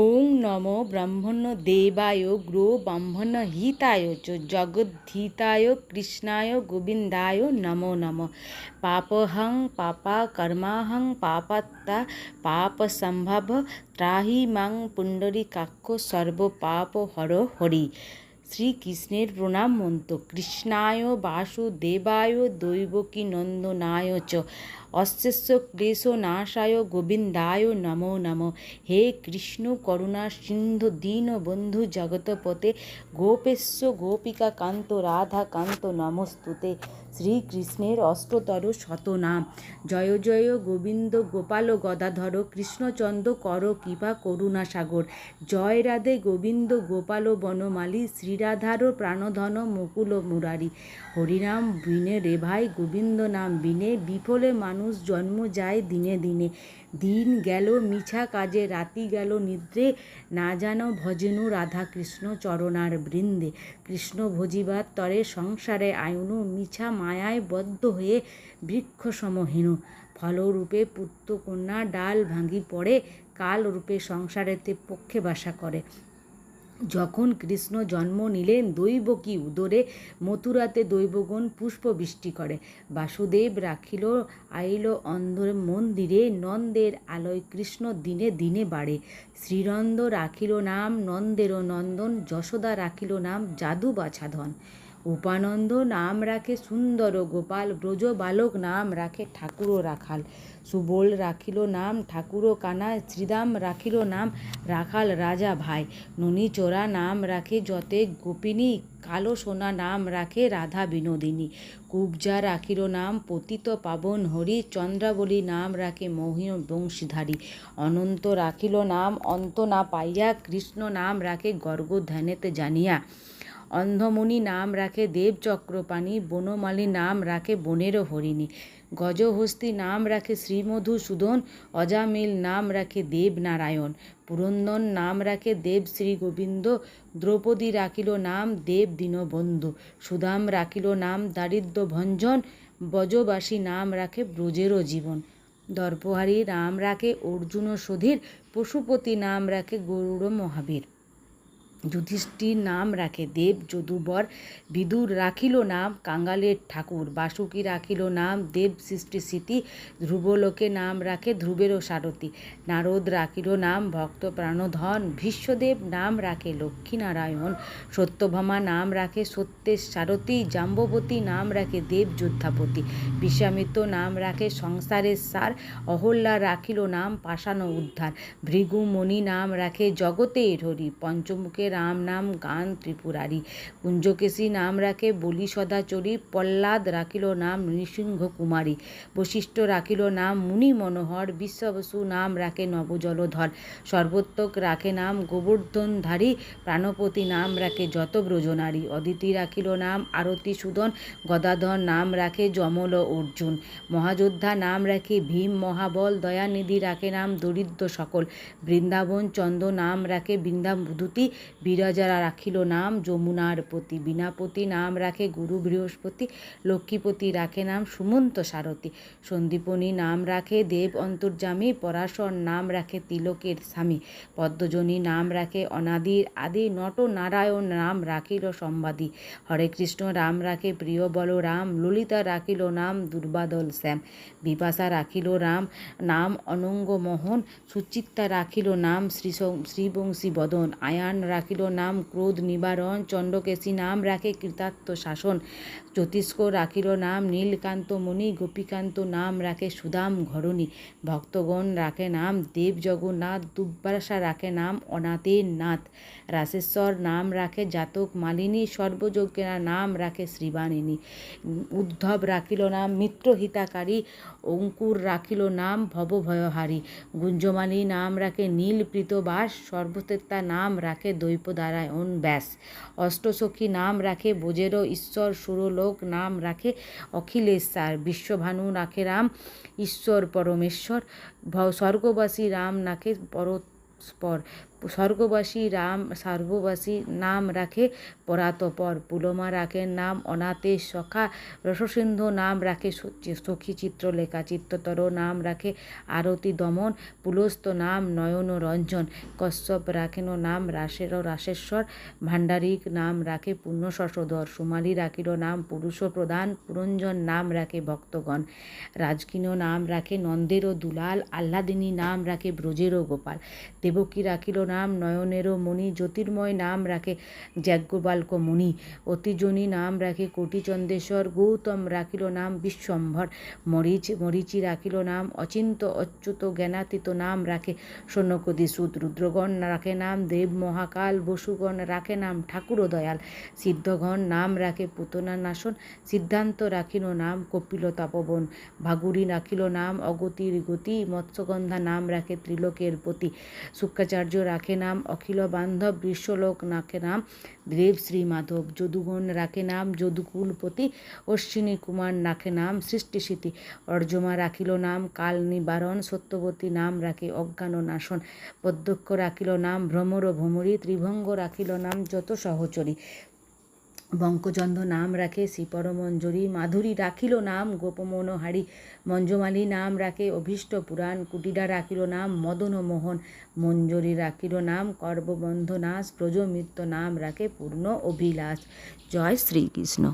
ওং নম ব্রহ্মণ্য দেবায় গ্রো ব্রহ্মণ্য হিতায় চ জগদ্ধিতায় কৃষ্ণায় গোবিন্দায় নমো নম। পাপহং পাপা কর্মাহং পাপাত্তা পাপসম্ভব ত্রাহি মাং পুণ্ডরীকাক্ষ সর্ব পাপ হর হরি। শ্রীকৃষ্ণের প্রণাম মন্ত্র, কৃষ্ণায় বাসুদেবায় দৈবকী নন্দনায় চ। অশেষ্য ক্লেশ নাশায় গোবিন্দায় নমো নম। হে কৃষ্ণ করুণা সিন্ধু দীন বন্ধু জগতপতে গোপেশ্ব গোপিকা কান্ত রাধা কান্ত নমস্তুতে। শ্রীকৃষ্ণের অষ্টতর শতনাম। জয় জয় গোবিন্দ গোপাল গদাধর কৃষ্ণচন্দ্র কর কৃপা করুণা সাগর। জয় রাধে গোবিন্দ গোপাল বনমালী, শ্রীরাধার প্রাণধন মুকুল মুরারি। হরিনাম বিনে রে ভাই গোবিন্দ নাম বিনে, বিফলে মানুষ জন্ম যায় দিনে দিনে। দিন গেল মিছা কাজে, রাতি গেল নিদ্রে। না যেন ভজনু রাধা কৃষ্ণ চরণার বৃন্দে। কৃষ্ণ ভজিবার তরে সংসারে আয়নু, মিছা মায়ায় বদ্ধ হয়ে বৃক্ষ সমহীন ফলরূপে পুত্র কন্যা ডাল ভাঙি পড়ে কাল রূপে সংসারেতে পক্ষে বাসা করে। যখন কৃষ্ণ জন্ম নিলেন দৈবকী উদরে? মথুরাতে দৈবগণ পুষ্প বৃষ্টি করে। বাসুদেব রাখিল, আইল অন্ধর মন্দিরে, নন্দের আলোয় কৃষ্ণ দিনে দিনে বাড়ে। শ্রীরন্দ রাখিল নাম, নন্দেরও নন্দন, যশোদা রাখিল নাম জাদু বাছাধন উপানন্দ নাম রাখে সুন্দর গোপাল, ব্রজ বালক নাম রাখে ঠাকুরও রাখাল। সুবল রাখিল নাম ঠাকুর কানা, শ্রীদাম রাখিল নাম রাখাল রাজা ভাই। ননীচোরা নাম রাখে যতে গোপিনী, কালো সোনা নাম রাখে রাধা বিনোদিনী। কুবজা রাখিল নাম পতিত পাবন হরি, চন্দ্রাবলী নাম রাখে মোহীন বংশীধারী। অনন্ত রাখিল নাম অন্ত না পাইয়া, কৃষ্ণ নাম রাখে গর্গ ধ্যানেতে জানিয়া। অন্ধমণি নাম রাখে দেবচক্রপাণী বনমালী নাম রাখে বনেরও হরিণী। গজহস্তি নাম রাখে শ্রীমধুসূদন অজামিল নাম রাখে দেবনারায়ণ পুরন্দন নাম রাখে দেব শ্রী গোবিন্দ দ্রৌপদী রাখিল নাম দেব দীনবন্ধু। সুদাম রাখিল নাম দারিদ্র ভঞ্জন ব্রজবাসী নাম রাখে ব্রজেরও জীবন। দর্পহারী নাম রাখে অর্জুন সধীর, পশুপতি নাম রাখে গরুড় মহাবীর। যুধিষ্ঠির নাম রাখে, দেব যদুবর বিদুর রাখিল নাম কাঙ্গালের ঠাকুর, বাসুকি রাখিল নাম দেব সৃষ্টি স্মৃতি, ধ্রুবলোকে নাম রাখে ধ্রুবেরও সারথী, নারদ রাখিল নাম ভক্ত প্রাণধন, ভীষ্মদেব নাম রাখে লক্ষ্মীনারায়ণ, সত্যভামা নাম রাখে সত্যের সারথী, জাম্ববতী নাম রাখে দেব যোদ্ধাপতি বিশ্বামিত্র নাম রাখে সংসারের সার, অহল্যা রাখিল নাম পাষাণ উদ্ধার, ভৃগুমণি নাম রাখে জগতের হরি, পঞ্চমুখের রাম নাম গান ত্রিপুরারি। কুঞ্জকেশী নাম রাখে বলি সদাচরী, প্রহ্লাদ রাখিল নাম নৃসিংহ কুমারী বশিষ্ঠ রাখিল নাম মুনি মনোহর, বিশ্ববসু নাম রাখে নবজলধর। সর্বোত্তক রাখে নাম গোবর্ধনধারী, প্রাণপতি নাম রাখে যত ব্রজনারী অদিতি রাখিল নাম আরতি সুদন গদাধর নাম রাখে যমল অর্জুন। মহাযোদ্ধা নাম রাখে ভীম মহাবল, দয়ানিধি রাখে নাম দরিদ্র সকল। বৃন্দাবন চন্দ্র নাম রাখে বৃন্দাবধূতি বিরাজারা রাখিল নাম, যমুনার পতি বীণাপতি নাম রাখে, গুরু বৃহস্পতি, লক্ষ্মীপতি রাখে নাম সুমন্ত সারথী। সন্দীপনী নাম রাখে, দেব অন্তর্যামী, পরাশর নাম রাখে, তিলকের স্বামী। পদ্মজনী নাম রাখে, অনাদির আদি, নট নারায়ণ নাম রাখিল সম্বাদী। হরে কৃষ্ণ রাম রাখে, প্রিয় বল রাম, ললিতা রাখিল নাম দুর্বাদল শ্যাম। বিপাশা রাখিল রাম, নাম অনঙ্গ মোহন সুচিত্তা রাখিল নাম শ্রী শ্রীবংশী বদন। আয়ান রাখিল রাখিল নাম ক্রোধ নিবারণ চণ্ডকেশী নাম রাখে কৃতার্থ শাসন। জ্যোতিষ্ক রাখিল নাম নীলকান্ত মণি গোপীকান্ত নাম রাখে সুদাম ঘরণী। ভক্তগণ রাখে নাম দেব জগন্নাথ দুব্বাসা রাখে নাম অনাথের নাথ রাসেশ্বর নাম রাখে জাতক মালিনী, সর্বযজ্ঞেরা নাম রাখে শ্রীবাণিনী। উদ্ধব রাখিল নাম মিত্রহিতাকারী, অঙ্কুর রাখিল নাম ভবভয়হারী। গুঞ্জমালী নাম রাখে নীলপ্রীত বাস সর্বতেত্তা নাম রাখে দ্বৈপদারায়ণ ব্যাস। অষ্টসখী নাম রাখে বোজেরও ঈশ্বর সুরলোক, নাম রাখে অখিলেশ্বর বিশ্বভানু রাখে রাম, ঈশ্বর পরমেশ্বর স্বর্গবাসী রাম নাখে পর স্বর্গবাসী রাম স্বর্গবাসী নাম রাখে পরাতপর। পুলমা রাখেন নাম অনাথের সখা, রসসিন্ধু নাম রাখে সখী চিত্রলেখা, চিত্ততর নাম রাখে আরতি দমন, পুলস্ত নাম নয়ন রঞ্জন, কশ্যপ রাখেন নাম রাসের, রাসেশ্বর, ভাণ্ডারিক নাম রাখে পুণ্য শশধর, সুমালি রাখিল নাম পুরুষ প্রধান, পুরঞ্জন নাম রাখে ভক্তগণ রাজকিন নাম রাখে নন্দেরও দুলাল, আহ্লাদিনী নাম রাখে ব্রজেরও গোপাল, দেবকী রাখিল নাম নয়নেরও মণি জ্যোতির্ময় নাম রাখে যাজ্ঞবাল্ক মুনি, অতিজনী নাম রাখে কোটিচন্দেশ্বর, গৌতম রাখিল নাম বিশ্বম্ভর, মরিচ, মরিচি রাখিল নাম অচিন্ত, অচ্যুত, জ্ঞানাতীত নাম রাখে সৈন্যকদি সুদ, রুদ্রগণ রাখে নাম দেব মহাকাল, বসুগণ রাখে নাম ঠাকুর দয়াল, সিদ্ধগণ নাম রাখে পুতনা নাশন, সিদ্ধান্ত রাখিল নাম কপিল তপবন, ভাগুরি রাখিল নাম অগতির গতি, মৎস্যগন্ধা নাম রাখে ত্রিলোকের পতি শুক্রাচার্য রাখে নাম অখিল বান্ধব বিশ্বলোক নাকে নাম দেব শ্রী মাধব। যদুগণ রাখে নাম যদুকুলপতি অশ্বিনী কুমার নাকে নাম সৃষ্টিস্মৃতি অর্জমা রাখিল নাম কাল নিবারণ। সত্যবতী নাম রাখে অজ্ঞান নাশন। পদ্যক্ষ রাখিল নাম ভ্রমর ভ্রমরী। ত্রিভঙ্গ রাখিল নাম যত সহচরী। বঙ্কচন্দ নাম রাখে শ্রীপরমঞ্জরি মাধুরী রাখিল নাম, গোপমনোহারি মঞ্জমালী নাম রাখে, অভীষ্ট পুরাণ কুটিরা রাখিল নাম, মদন মোহন মঞ্জুরি রাখিল নাম কর্ববন্ধ নাশ ব্রজমিত্র নাম রাখে, পূর্ণ অভিলাষ। জয় শ্রীকৃষ্ণ।